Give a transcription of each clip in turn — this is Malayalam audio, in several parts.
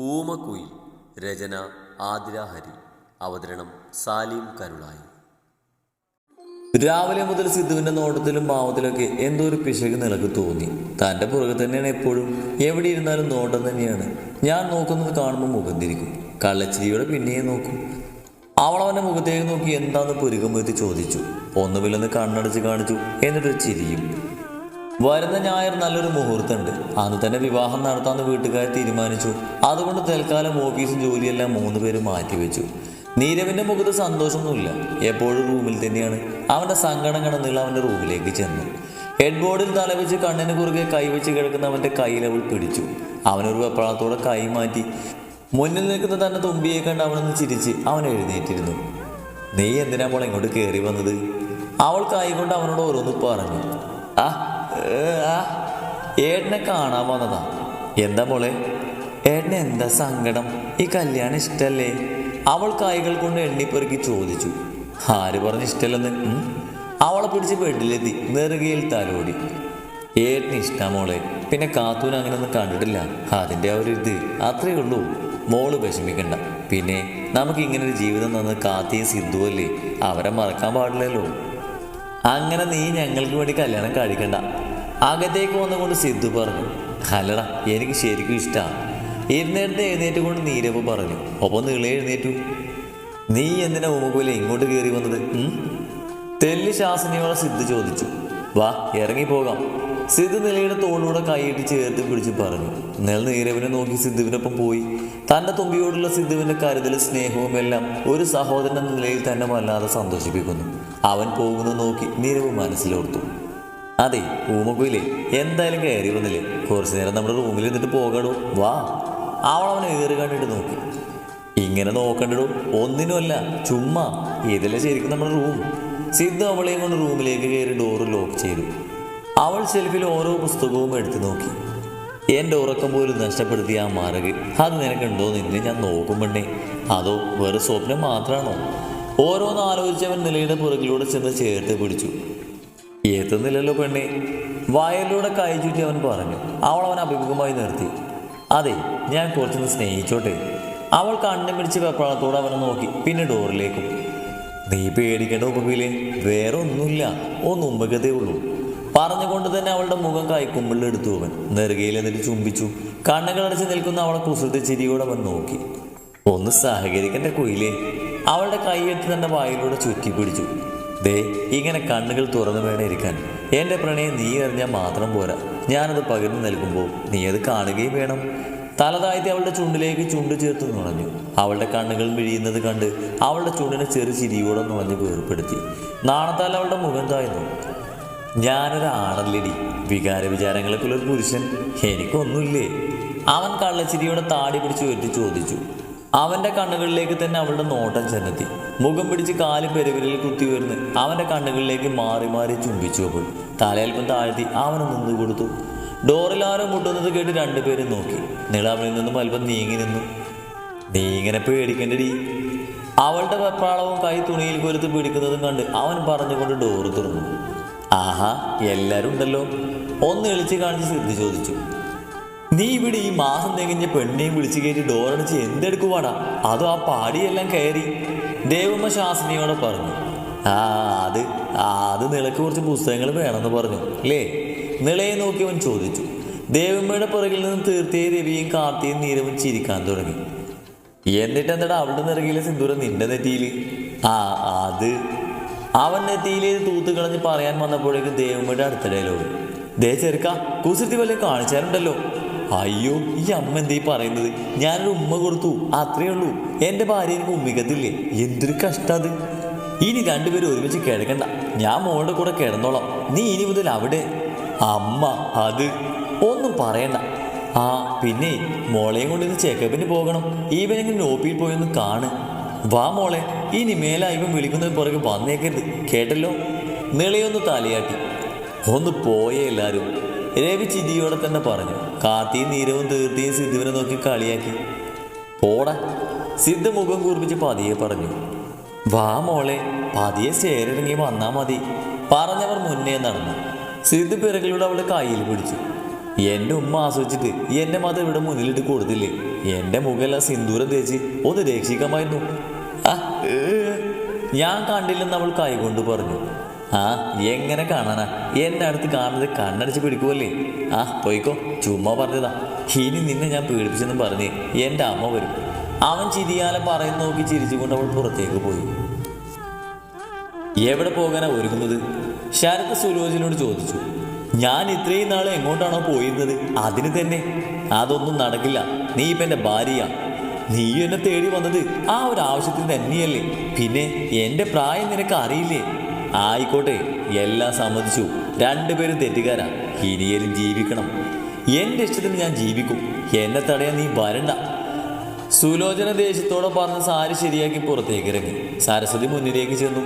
ഊമക്കുയിൽ രചന ആതിര ഹരി അവതരണം സാലിം കരുളായി. രാവിലെ മുതൽ സിദ്ധുവിന്റെ നോട്ടത്തിലും ഭാവത്തിലൊക്കെ എന്തോ ഒരു പിശക് നിലയ്ക്ക് തോന്നി. തന്റെ പുറകെ തന്നെയാണ് എപ്പോഴും. എവിടെ ഇരുന്നാലും നോട്ടം തന്നെയാണ്. ഞാൻ നോക്കുന്നത് കാണുമ്പോൾ മുഖം തിരിക്കും. കള്ളച്ചിരിയോടെ പിന്നെയും നോക്കും. അവൾ അവന്റെ മുഖത്തേക്ക് നോക്കി എന്താന്ന് പുരുകമെത്തി ചോദിച്ചു. ഒന്നുമില്ലെന്ന് കണ്ണടച്ച് കാണിച്ചു. എന്നിട്ടൊരു ചിരിയും. വരുന്ന ഞായർ നല്ലൊരു മുഹൂർത്തമുണ്ട്. അന്ന് തന്നെ വിവാഹം നടത്താമെന്ന് വീട്ടുകാർ തീരുമാനിച്ചു. അതുകൊണ്ട് തൽക്കാലം ഓഫീസും ജോലിയെല്ലാം മൂന്ന് പേര് മാറ്റിവെച്ചു നീരവിന്റെ മുഖത്ത് സന്തോഷമൊന്നുമില്ല. എപ്പോഴും റൂമിൽ തന്നെയാണ്. അവന്റെ സങ്കടം കടന്നുള്ള അവന്റെ റൂമിലേക്ക് ചെന്നു. ഹെഡ് ബോർഡിൽ തലവെച്ച് കണ്ണിന് കുറുകെ കൈവച്ച് കിടക്കുന്ന അവന്റെ കയ്യിൽ അവൾ പിടിച്ചു. അവനൊരു വെപ്രാളത്തോടെ കൈ മാറ്റി. മുന്നിൽ നിൽക്കുന്ന തന്നെ തുമ്പിയെ കണ്ട് അവനൊന്ന് ചിരിച്ച് അവൻ എഴുന്നേറ്റിരുന്നു. നീ എന്തിനാ മോളെ ഇങ്ങോട്ട് കയറി വന്നത്? അവൾ കൈകൊണ്ട് അവനോട് ഓരോന്ന് പറഞ്ഞു. ആ ഏട്ടനെ കാണാൻ വന്നതാ. എന്താ മോളെ? ഏട്ടന് എന്താ സങ്കടം? ഈ കല്യാണം ഇഷ്ടല്ലേ? അവൾ കായ്കൾ കൊണ്ട് എണ്ണിപ്പെറുക്കി ചോദിച്ചു. ആര് പറഞ്ഞ ഇഷ്ടമല്ലെന്ന് അവളെ പിടിച്ച് ബെഡിലെത്തി നെറുകയിൽ തലോടി ഏട്ടന് ഇഷ്ടാ മോളെ. പിന്നെ കാത്തൂൻ അങ്ങനെയൊന്നും കണ്ടിട്ടില്ല. അതിന്റെ ആ ഒരു ഇത് അത്രയേ ഉള്ളൂ. മോൾ വിഷമിക്കണ്ട. പിന്നെ നമുക്ക് ഇങ്ങനെ ഒരു ജീവിതം തന്ന് കാത്തിയും സിദ്ധുവല്ലേ അവരെ മറക്കാൻ പാടില്ലല്ലോ. അങ്ങനെ നീ ഞങ്ങൾക്ക് വേണ്ടി കല്യാണം കഴിക്കണ്ട. അകത്തേക്ക് വന്നുകൊണ്ട് സിദ്ധു പറഞ്ഞു അല്ലടാ എനിക്ക് ശരിക്കും ഇഷ്ടമാണ് ഇരുന്നേരത്തെ എഴുന്നേറ്റ് കൊണ്ട് നീരവ് പറഞ്ഞു ഒപ്പം നീളെ എഴുന്നേറ്റു. നീ എന്തിനാ ഉമകുല ഇങ്ങോട്ട് കയറി വന്നത്? തെല്ല് ശാസനയോടെ സിദ്ധു ചോദിച്ചു വാ ഇറങ്ങിപ്പോകാം സിദ്ധു നിലയുടെ തോളിലൂടെ കൈയിട്ട് ചേർത്ത് പിടിച്ച് പറഞ്ഞു നില നീരവിനെ നോക്കി സിദ്ധുവിനൊപ്പം പോയി. തന്റെ തുമ്പിയോടുള്ള സിദ്ധുവിന്റെ കരുതലും സ്നേഹവും എല്ലാം ഒരു സഹോദരൻ നിലയിൽ തന്നെ വല്ലാതെ സന്തോഷിപ്പിക്കുന്നു. അവൻ പോകുന്നത് നോക്കി നീരവ് മനസ്സിലോർത്തു. അതെ ഊമക്കുയിലേ. എന്തായാലും കയറി വന്നില്ലേ? കുറച്ച് നേരം നമ്മുടെ റൂമിൽ നിന്നിട്ട് പോകടോ. വാ. അവൾ അവനെ ഏറി കണ്ടിട്ട് നോക്കി. ഇങ്ങനെ നോക്കണ്ടോ ഒന്നിനുമല്ല ചുമ്മാ. ഇതല്ലേ ശരിക്കും നമ്മുടെ റൂം സിദ്ധു അവളെയും കൊണ്ട് റൂമിലേക്ക് കയറി ഡോറ് ലോക്ക് ചെയ്തു. അവൾ ഷെൽഫിൽ ഓരോ പുസ്തകവും എടുത്തു നോക്കി. എന്റെ ഉറക്കം പോലും നഷ്ടപ്പെടുത്തിയ ആ മാരക്. അത് നിനക്കുണ്ടോ നിന്നെ ഞാൻ നോക്കുമ്പോണ്ടേ അതോ വേറെ സ്വപ്നം മാത്രമാണോ? ഓരോന്ന് ആലോചിച്ചവൻ നിലയുടെ പുറകിലൂടെ ചെന്ന് ചേർത്ത് പിടിച്ചു. എത്തുന്നില്ലല്ലോ പെണ്ണി. വയലിലൂടെ കൈ ചുറ്റി അവൻ പറഞ്ഞു അവൾ അവൻ അഭിമുഖമായി നിർത്തി. അതെ ഞാൻ കുറച്ചൊന്ന് സ്നേഹിച്ചോട്ടെ. അവൾ കണ്ണു പിടിച്ച് വെപ്രാളത്തോടെ അവനെ നോക്കി പിന്നെ ഡോറിലേക്കും. നീ പേടിക്കേണ്ട ഉപകയിലെ വേറെ ഒന്നുമില്ല ഒന്ന് ഉമ്പകതേ ഉള്ളൂ. പറഞ്ഞുകൊണ്ട് തന്നെ അവളുടെ മുഖം കൈക്കുമ്പിളിൽ എടുത്തു അവൻ. നെറുകയിൽ എന്നിട്ട് ചുംബിച്ചു. കണ്ണുകളടച്ച് നിൽക്കുന്ന അവളെ കുസൃതി ചിരിയോടെ അവൻ നോക്കി. ഒന്ന് സഹകരിക്കേണ്ട കുയിലേ. അവളുടെ കൈയെടുത്ത് തന്റെ വായിലൂടെ ചുറ്റി പിടിച്ചു ദേ ഇങ്ങനെ കണ്ണുകൾ തുറന്നു വേണം ഇരിക്കാൻ. എന്റെ പ്രണയം നീ അറിഞ്ഞാൽ മാത്രം പോരാ. ഞാനത് പകർന്നു നൽകുമ്പോൾ നീ അത് കാണുകയും വേണം. തല താഴ്ത്തി അവളുടെ ചുണ്ടിലേക്ക് ചുണ്ട് ചേർത്ത് നുണഞ്ഞു. അവളുടെ കണ്ണുകൾ വിഴിയുന്നത് കണ്ട് അവളുടെ ചുണ്ടിനെ ചെറു ചിരിയോടെ നുണഞ്ഞ് വേർപ്പെടുത്തി. നാണത്താൽ അവളുടെ മുഖം താഴ്ന്നു ഞാനൊരാണല്ലടി വികാര വിചാരങ്ങളൊക്കെ ഒരു പുരുഷൻ. എനിക്കൊന്നുമില്ലേ? അവൻ കള്ളച്ചിരിയോടെ താടി പിടിച്ച് ഉയർത്തി ചോദിച്ചു. അവന്റെ കണ്ണുകളിലേക്ക് തന്നെ അവളുടെ നോട്ടം ചെന്നെത്തി. മുഖം പിടിച്ച് കാൽ പെരുവിരൽ കുത്തി ഉയർന്ന് അവന്റെ കണ്ണുകളിലേക്ക് മാറി മാറി ചുംബിച്ചു അവൾ തലയൽപ്പം താഴ്ത്തി അവന് നിന്ന് കൊടുത്തു. ഡോറിൽ ആരോ മുട്ടുന്നത് കേട്ട് രണ്ടുപേരും നോക്കി. നിളാവിൽ നിന്നും അല്പം നീങ്ങി നിന്നു. നീ ഇങ്ങനെ പേടിക്കണ്ടടി. അവളുടെ വെപ്രാളവും കൈ തുണിയിൽ കൊരുത്ത് പിടിക്കുന്നതും കണ്ട് അവൻ പറഞ്ഞുകൊണ്ട് ഡോറ് തുറന്നു. ആഹാ എല്ലാവരും ഉണ്ടല്ലോ. ഒന്ന് എളിച്ച് കാണിച്ച് സിദ്ധി ചോദിച്ചു. നീ ഇവിടെ ഈ മാസം തികഞ്ഞ പെണ്ണിനെയും വിളിച്ചു കയറ്റി ഡോറടിച്ച് എന്തെടുക്കുവാടാ? അതും ആ പാടിയെല്ലാം കയറി? ദേവമ്മ ശാസനയോടെ പറഞ്ഞു. ആ അത് അത് നിളക്ക് കുറച്ച് പുസ്തകങ്ങൾ വേണമെന്ന് പറഞ്ഞു. അല്ലേ നിളയെ നോക്കി അവൻ ചോദിച്ചു. ദേവമ്മയുടെ പിറകിൽ നിന്ന് തീർത്തയെ രവിയും കാർത്തിയും നീരവും ചിരിക്കാൻ തുടങ്ങി. എന്നിട്ട് എന്താടാ അവിടെ നിറകിലെ സിന്ദൂരം നിന്റെ നെറ്റിയിൽ? ആ അത് അവൻ നെറ്റിയിലെ തൂത്ത് കളഞ്ഞ് പറയാൻ വന്നപ്പോഴേക്കും ദേവമ്മയുടെ അടുത്ത ഡയലോഗ് ദേ ചെറുക്ക കുസൃതി വല്ലതും കാണിച്ചാലുണ്ടല്ലോ. അയ്യോ ഈ അമ്മ എന്തീ പറയുന്നത്? ഞാനൊരു ഉമ്മ കൊടുത്തു. അത്രേ ഉള്ളൂ. എന്റെ ഭാര്യ എനിക്ക് ഉമ്മിക്കത്തില്ലേ? എന്തൊരു കഷ്ടത്. ഇനി രണ്ടുപേരും ഒരുമിച്ച് കിടക്കണ്ട. ഞാൻ മോളുടെ കൂടെ കിടന്നോളാം. നീ ഇനി മുതൽ അവിടെ. അമ്മ അത് ഒന്നും പറയണ്ട. ആ പിന്നെ മോളെയും കൊണ്ട് ഇന്ന് ചെക്കപ്പിന് പോകണം. ഈവനെങ്കിലും നോപ്പിയിൽ പോയൊന്ന് കാണ്. വാ മോളെ ഇനി മേലാ ഇവൻ വിളിക്കുന്നത് പുറകെ വന്നേക്കരുത്. കേട്ടല്ലോ? നിളയൊന്ന് തലയാട്ടി. ഒന്ന് പോയേ എല്ലാരും. രവി ചിരിയോടെ തന്നെ പറഞ്ഞു കാത്തിയും നീരവും തീർത്തിയും സിദ്ധുവിനെ നോക്കി കളിയാക്കി. പോടാ. സിദ്ധു മുഖം കൂർപ്പിച്ച് പതിയെ പറഞ്ഞു വാ മോളെ പതിയെ ചേരിറങ്ങി വന്നാ മതി. പറഞ്ഞവർ മുന്നേ നടന്നു. സിദ്ധു പിറകിലൂടെ അവളുടെ കയ്യിൽ പിടിച്ചു. എന്റെ ഉമ്മ ആസ്വദിച്ചിട്ട് എന്റെ മതം ഇവിടെ മുന്നിലിട്ട് കൊടുത്തില്ലേ? എന്റെ മുഖല്ല സിന്ദൂരം തേച്ച് ഒന്ന് രക്ഷിക്കാമായിരുന്നു. ഞാൻ കണ്ടില്ലെന്ന് അവൾ കൈകൊണ്ട് പറഞ്ഞു ആ എങ്ങനെ കാണാനാ? എന്റെ അടുത്ത് കാണുന്നത് കണ്ണടിച്ച് പിടിക്കുമല്ലേ ആ പോയിക്കോ. ചുമ്മാ പറഞ്ഞതാ. ഇനി നിന്നെ ഞാൻ പീഡിപ്പിച്ചെന്ന് പറഞ്ഞ് എന്റെ അമ്മ വരും. അവൻ ചിരിയാലെ പറയുന്ന നോക്കി ചിരിച്ചുകൊണ്ട് അവൾ പുറത്തേക്ക് പോയി. എവിടെ പോകാനാ ഒരുങ്ങുന്നത്? ശരത് സുരോജിനോട് ചോദിച്ചു. ഞാൻ ഇത്രയും നാൾ എങ്ങോട്ടാണോ പോയിരുന്നത്? അതിന് തന്നെ. അതൊന്നും നടക്കില്ല. നീ ഇപ്പം എന്റെ ഭാര്യയാ. നീ എന്നെ തേടി വന്നത് ആ ഒരു ആവശ്യത്തിന് തന്നെയല്ലേ. പിന്നെ എന്റെ പ്രായം നിനക്ക് അറിയില്ലേ? ആയിക്കോട്ടെ എല്ലാം സമ്മതിച്ചു. രണ്ടുപേരും തെറ്റുകാരാ. ഇനിയേലും ജീവിക്കണം. എന്റെ ഇഷ്ടത്തിന് ഞാൻ ജീവിക്കും. എന്നെ തടയാൻ നീ വരണ്ട. സുലോചന ദേഷ്യത്തോടെ പറഞ്ഞ് സാരി ശരിയാക്കി പുറത്തേക്ക് ഇറങ്ങി. സരസ്വതി മുന്നിലേക്ക് ചെന്നു.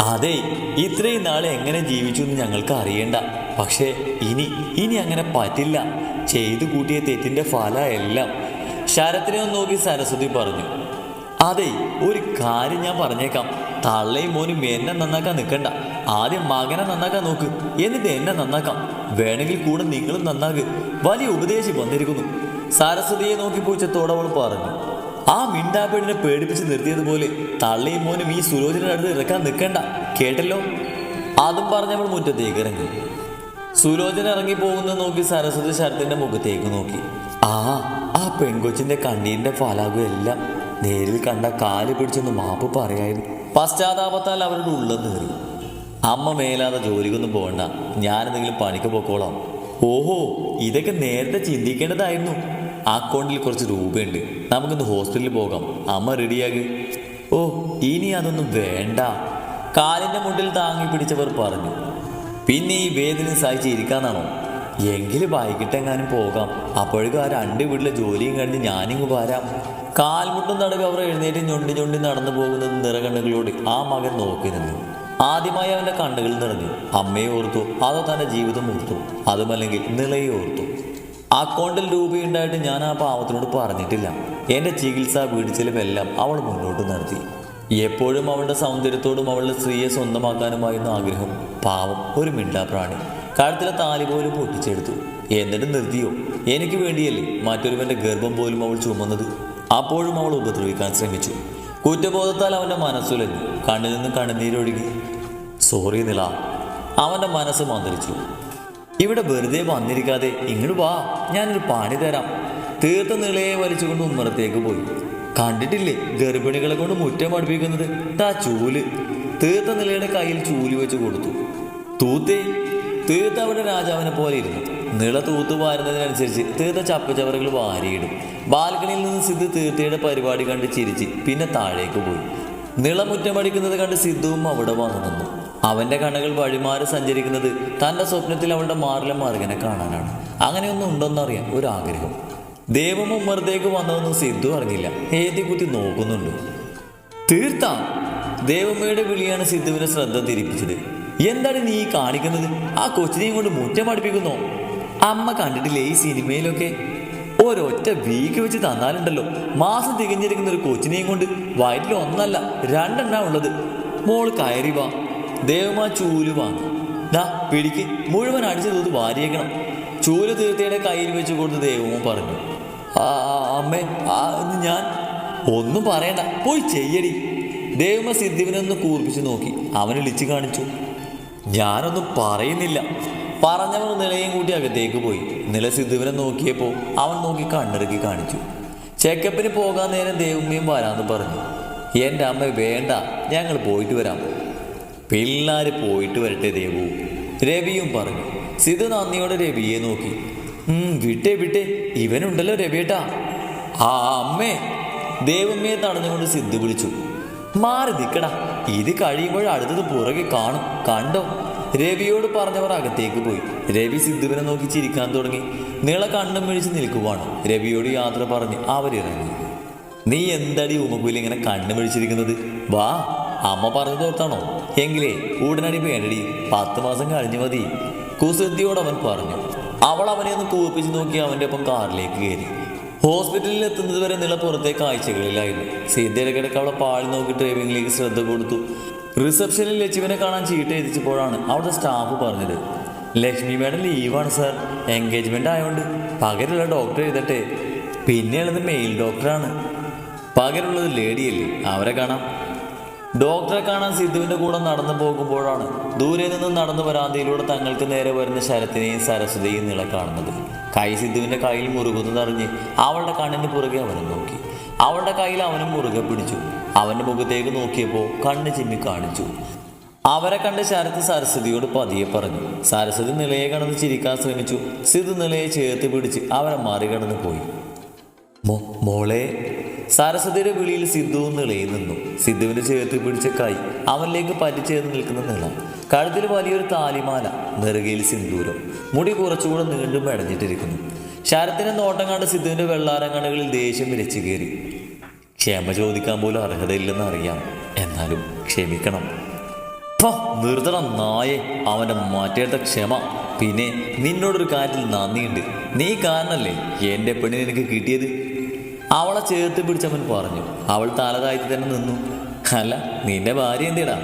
അതെ ഇത്രയും നാൾ എങ്ങനെ ജീവിച്ചു എന്ന് ഞങ്ങൾക്ക് അറിയണ്ട. പക്ഷേ ഇനി ഇനി അങ്ങനെ പറ്റില്ല. ചെയ്തു കൂട്ടിയ തെറ്റിന്റെ ഫല എല്ലാം ശരത്തിനെ ഒന്ന് നോക്കി സരസ്വതി പറഞ്ഞു. അതെ ഒരു കാര്യം ഞാൻ പറഞ്ഞേക്കാം. തള്ളയും മോനും എന്നെ നന്നാക്കാൻ നിൽക്കണ്ട ആദ്യം മകനെ നന്നാക്കാൻ നോക്ക് എന്നിട്ട് എന്നെ നന്നാക്കാം. വേണമെങ്കിൽ കൂടെ നിങ്ങളും നന്നാക്ക്. വലിയ ഉപദേശി വന്നിരിക്കുന്നു. സരസ്വതിയെ നോക്കി പൂച്ചത്തോടെ അവൾ പറഞ്ഞു ആ മിണ്ടാപ്പെടിനെ പേടിപ്പിച്ച് നിർത്തിയതുപോലെ തള്ളയും മോനും ഈ സുലോചനയുടെ അടുത്ത് ഇറക്കാൻ നിൽക്കണ്ട കേട്ടല്ലോ? അതും പറഞ്ഞവൾ മുറ്റത്തേക്ക് ഇറങ്ങി. സുലോചന ഇറങ്ങി പോകുന്ന നോക്കി സരസ്വതി ശരത്തിന്റെ മുഖത്തേക്ക് നോക്കി. ആ ആ പെൺകൊച്ചിന്റെ കണ്ണീരിന്റെ ഫലാകും എല്ലാം. നേരിൽ കണ്ട കാൽ പിടിച്ചൊന്ന് മാപ്പ് പറയായിരുന്നു. പശ്ചാത്താപത്താൽ അവരുടെ ഉള്ളം നേറി അമ്മ മേലാതെ ജോലിക്കൊന്നും പോകണ്ട. ഞാനെന്തെങ്കിലും പണിക്ക് പോക്കോളാം. ഓഹോ ഇതൊക്കെ നേരത്തെ ചിന്തിക്കേണ്ടതായിരുന്നു. അക്കൗണ്ടിൽ കുറച്ച് രൂപയുണ്ട്. നമുക്കിന്ന് ഹോസ്പിറ്റലിൽ പോകാം. അമ്മ റെഡിയാകി. ഓ ഇനി അതൊന്നും വേണ്ട. കാലിന്റെ മുട്ടിൽ താങ്ങി പിടിച്ചവർ പറഞ്ഞു. പിന്നെ ഈ വേദന സഹിച്ച് ഇരിക്കാന്നാണോ? എങ്കിലും വൈകിട്ടെങ്ങാനും പോകാം. അപ്പോഴേക്കും ആ രണ്ട് വീട്ടിലെ ജോലിയും കഴിഞ്ഞ് ഞാനിങ്ങ് വരാം. കാൽമുട്ടും തടവി അവർ എഴുന്നേറ്റ് ഞൊണ്ടി ഞൊണ്ടി നടന്നു പോകുന്നത് നിറകണ്ണുകളോട് ആ മകൻ നോക്കി നിന്നു ആദ്യമായി അവന്റെ കണ്ണുകൾ നിറഞ്ഞു. അമ്മയെ ഓർത്തു. അതോ തന്റെ ജീവിതം ഓർത്തു. അതുമല്ലെങ്കിൽ നിളയെ ഓർത്തു. അക്കൗണ്ടിൽ രൂപയുണ്ടായിട്ട് ഞാൻ ആ പാവത്തിനോട് പറഞ്ഞിട്ടില്ല. എന്റെ ചികിത്സാ വീടിച്ചിലുമെല്ലാം അവൾ മുന്നോട്ട് നടത്തി. എപ്പോഴും അവളുടെ സൗന്ദര്യത്തോടും അവളുടെ സ്ത്രീയെ സ്വന്തമാക്കാനുമായിരുന്നു ആഗ്രഹം. പാവം ഒരു മിണ്ടാപ്രാണി കഴുത്തിലെ താലി പോലും പൊട്ടിച്ചെടുത്തു. എന്നിട്ട് നിർത്തിയോ? എനിക്ക് വേണ്ടിയല്ലേ മറ്റൊരുവന്റെ ഗർഭം പോലും അവൾ ചുമന്നത്? അപ്പോഴും അവൾ ഉപദ്രവിക്കാൻ ശ്രമിച്ചു. കുറ്റബോധത്താൽ അവന്റെ മനസ്സുലഞ്ഞു. കണ്ണിൽ നിന്ന് കണ്ണുനീരൊഴുകി. സോറി നില. അവന്റെ മനസ്സ് മന്ത്രിച്ചു. ഇവിടെ വെറുതെ വന്നിരിക്കാതെ ഇങ്ങോട്ട് വാ. ഞാനൊരു പണി തരാം. തീർത്ത നിളയെ വലിച്ചുകൊണ്ട് ഉമ്മറത്തേക്ക് പോയി. കണ്ടിട്ടില്ലേ? ഗർഭിണികളെ കൊണ്ട് മുറ്റം അടുപ്പിക്കുന്നത്. താ ചൂൽ. തീർത്ത നിലയുടെ കയ്യിൽ ചൂൽ വെച്ച് കൊടുത്തു. തൂത്തേ. തീർത്ത അവിടെ രാജാവിനെ പോലെ ഇരുന്നു. നിള തൂത്ത് വാരുന്നതിനനുസരിച്ച് തീർത്ത ചപ്പച്ചവറുകൾ വാരിയിടും. ബാൽക്കണിയിൽ നിന്ന് സിദ്ധു തീർത്തയുടെ പരിപാടി കണ്ട് ചിരിച്ച് പിന്നെ താഴേക്ക് പോയി. നിളമുറ്റമടിക്കുന്നത് കണ്ട് സിദ്ധുവും അവിടെ വന്നു നിന്നു. അവന്റെ കണ്ണുകൾ വഴിമാറി സഞ്ചരിക്കുന്നത് തന്റെ സ്വപ്നത്തിൽ അവളുടെ മാറിലെ മറുകനെ കാണാനാണ്. അങ്ങനെയൊന്നും ഉണ്ടോന്നറിയാൻ ഒരാഗ്രഹം. ദേവം ഉമ്മറത്തേക്ക് വന്നതൊന്നും സിദ്ധു അറിഞ്ഞില്ല. ഏതി കുത്തി നോക്കുന്നുണ്ട്. തീർത്ത! ദേവമ്മയുടെ വിളിയാണ് സിദ്ധുവിനെ ശ്രദ്ധ തിരിപ്പിച്ചത്. എന്താണ് നീ കാണിക്കുന്നത്? ആ കൊച്ചിനെയും കൊണ്ട് മുറ്റം അടുപ്പിക്കുന്നോ? അമ്മ കണ്ടിട്ടില്ലേ ഈ സിനിമയിലൊക്കെ? ഒരൊറ്റ വീക്ക് വെച്ച് തന്നാലുണ്ടല്ലോ. മാസം തികഞ്ഞിരിക്കുന്ന ഒരു കൊച്ചിനെയും കൊണ്ട് വയറ്റിൽ ഒന്നല്ല രണ്ടെണ്ണ ഉള്ളത്. മോൾ കയറി വാ. ദേവമാ ചൂൽ വാങ്ങി. ദാ പിടിക്ക്. മുഴുവൻ അടിച്ചു തൂത്ത് വാരിയേക്കണം. ചൂൽ തീർത്തയുടെ കയ്യിൽ വെച്ച് കൊടുത്ത് ദേവമ്മ പറഞ്ഞു. ആ അമ്മേ ആ ഞാൻ ഒന്നും പറയണ്ട. പോയി ചെയ്യടി. ദേവമ സിദ്ധിവിനെ ഒന്ന് കൂർപ്പിച്ച് നോക്കി. അവനെ വിളിച്ചു കാണിച്ചു. ഞാനൊന്നും പറയുന്നില്ല. പറഞ്ഞവൻ നിലയും കൂട്ടി അകത്തേക്ക് പോയി. നില സിദ്ധുവിനെ നോക്കിയപ്പോൾ അവൻ നോക്കി കണ്ണിറുക്കി കാണിച്ചു. ചെക്കപ്പിന് പോകാൻ നേരം ദേവമ്മയും വരാമെന്ന് പറഞ്ഞു. എന്റെ അമ്മ വേണ്ട. ഞങ്ങൾ പോയിട്ട് വരാം. പിള്ളേർ പോയിട്ട് വരട്ടെ ദേവു. രവിയും പറഞ്ഞു. സിധു നന്ദിയോടെ രവിയെ നോക്കി. "ഉം, വിട്ടേ വിട്ടേ. ഇവനുണ്ടല്ലോ രവിയേട്ടാ. ആ അമ്മേ. ദേവമ്മയെ തടഞ്ഞുകൊണ്ട് സിദ്ധു വിളിച്ചു. മാറി നിൽക്കടാ ഇത് കഴിയുമ്പോൾ അടുത്തത് പുറകെ കാണും. കണ്ടോ? രവിയോട് പറഞ്ഞവർ അകത്തേക്ക് പോയി. രവി സിദ്ധുവിനെ നോക്കി ചിരിക്കാൻ തുടങ്ങി. നീള കണ്ണും മിഴിച്ച് നിൽക്കുവാണ്. രവിയോട് യാത്ര പറഞ്ഞ് അവരിറങ്ങി. നീ എന്തടി ഉമകുലി ഇങ്ങനെ കണ്ണു മിഴിച്ചിരിക്കുന്നത്? വാ അമ്മ പറഞ്ഞു തോർത്താണോ എങ്കിലേ ഉടനടി വേണ്ടടി പത്ത് മാസം കഴിഞ്ഞു മതി. കുസൃതിയോട് അവൻ പറഞ്ഞു. അവൾ അവനെ ഒന്ന് കൂപ്പിച്ച് നോക്കി അവന്റെ ഒപ്പം കാറിലേക്ക് കയറി. ഹോസ്പിറ്റലിൽ എത്തുന്നത് വരെ നില പുറത്തെ കാഴ്ചകളിലായിരുന്നു. സീതയുടെ കിടക്ക് അവളെ പാളി നോക്കി ഡ്രൈവിംഗിലേക്ക് ശ്രദ്ധ കൊടുത്തു. റിസപ്ഷനിൽ ലക്ഷ്മിനെ കാണാൻ ചീട്ട് എത്തിച്ചപ്പോഴാണ് അവിടെ സ്റ്റാഫ് പറഞ്ഞത്. ലക്ഷ്മി മേഡം ലീവാണ് സർ എൻഗേജ്മെന്റ് ആയതുകൊണ്ട് പകരമുള്ള ഡോക്ടർ എഴുതട്ടെ. പിന്നെയുള്ളത് മെയിൽ ഡോക്ടറാണ് പകരമുള്ളത് ലേഡിയല്ലേ അവരെ കാണാം. ഡോക്ടറെ കാണാൻ സിദ്ധുവിന്റെ കൂടെ നടന്നു പോകുമ്പോഴാണ് ദൂരെ നിന്ന് നടന്നു വരാന്തയിലൂടെ തങ്ങൾക്ക് നേരെ വരുന്ന ശരത്തിനെയും സരസ്വതിയെയും നിള കാണുന്നത്. കൈ സിദ്ധുവിന്റെ കയ്യിൽ മുറുകുന്നതറിഞ്ഞ് അവളുടെ കണ്ണിന് പുറകെ അവനും നോക്കി. അവളുടെ കയ്യിൽ അവനും മുറുകെ പിടിച്ചു. അവന്റെ മുഖത്തേക്ക് നോക്കിയപ്പോൾ കണ്ണ് ചിമ്മി കാണിച്ചു. അവരെ കണ്ട് ശരത്ത് സരസ്വതിയോട് പതിയെ പറഞ്ഞു. സരസ്വതി നിലയെ കടന്ന് ചിരിക്കാൻ ശ്രമിച്ചു. സിത് നിലയെ ചേർത്ത് പിടിച്ച് അവരെ മറികടന്ന് പോയി. മോളെ. സരസ്വതിയുടെ വിളിയിൽ സിദ്ധുവും നിളയിൽ നിന്നു. സിദ്ധുവിന്റെ ചേർത്ത് പിടിച്ച കൈ അവനിലേക്ക് പറ്റിച്ചേർന്ന് നിൽക്കുന്ന നിള കഴുത്തിൽ വലിയൊരു താലിമാല നെറുകയിൽ സിന്ദൂരം. മുടി കുറച്ചുകൂടെ നീണ്ടും മെടഞ്ഞിട്ടിരിക്കുന്നു. ശരത്തിന്റെ നോട്ടം കണ്ട് സിദ്ധുവിന്റെ വെള്ളാരങ്ങണകളിൽ ദേഷ്യം വിരച്ചു കയറി. ക്ഷമ ചോദിക്കാൻ പോലും അർഹതയില്ലെന്ന് അറിയാം. എന്നാലും ക്ഷമിക്കണം. നിർത്തണം നായെ. അവന്റെ മാറ്റേണ്ട ക്ഷമ. പിന്നെ നിന്നോടൊരു കാര്യത്തിൽ നന്ദിയുണ്ട്. നീ കാരണല്ലേ എന്റെ പെണ്ണിന് എനിക്ക് കിട്ടിയത്? അവളെ ചേർത്ത് പിടിച്ചവൻ പറഞ്ഞു. അവൾ തലതായിട്ട് തന്നെ നിന്നു. അല്ല നിന്റെ ഭാര്യ എന്തിടാ?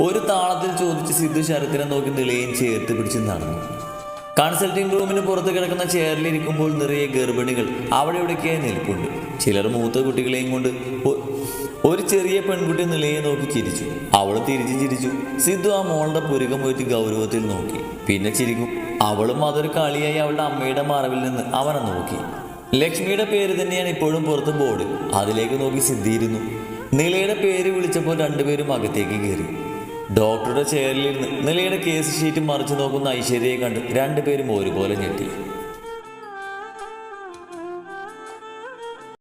ഒരു താളത്തിൽ ചോദിച്ച് സിദ്ധു ശരത്തിനെ നോക്കി നിളയും ചേർത്ത് പിടിച്ച് നടന്നു. കൺസൾട്ടിംഗ് റൂമിന് പുറത്ത് കിടക്കുന്ന ചെയറിലിരിക്കുമ്പോൾ നിറയെ ഗർഭിണികൾ അവിടെ ഇവിടേക്കായി നിൽപ്പുണ്ട്. ചിലർ മൂത്ത കുട്ടികളെയും കൊണ്ട് ഒരു ചെറിയ പെൺകുട്ടി നിലയെ നോക്കി ചിരിച്ചു. അവളും തിരിച്ചു ചിരിച്ചു. സിദ്ധു ആ മോളുടെ പുരുകം പോയിട്ട് ഗൗരവത്തിൽ നോക്കി. പിന്നെ ചിരിക്കും. അവളും അതൊരു കളിയായി അവളുടെ അമ്മയുടെ മറവിൽ നിന്ന് അവനെ നോക്കി. ലക്ഷ്മിയുടെ പേര് തന്നെയാണ് ഇപ്പോഴും പുറത്ത് ബോർഡ്. അതിലേക്ക് നോക്കി സിദ്ധിയിരുന്നു. നിലയുടെ പേര് വിളിച്ചപ്പോൾ രണ്ടുപേരും അകത്തേക്ക് കയറി. ഡോക്ടറുടെ ചെയറിലിരുന്ന് നിലയുടെ കേസ് ഷീറ്റ് മറിച്ചു നോക്കുന്ന ഐശ്വര്യയെ കണ്ട് രണ്ടുപേരും ഒരുപോലെ ഞെട്ടി.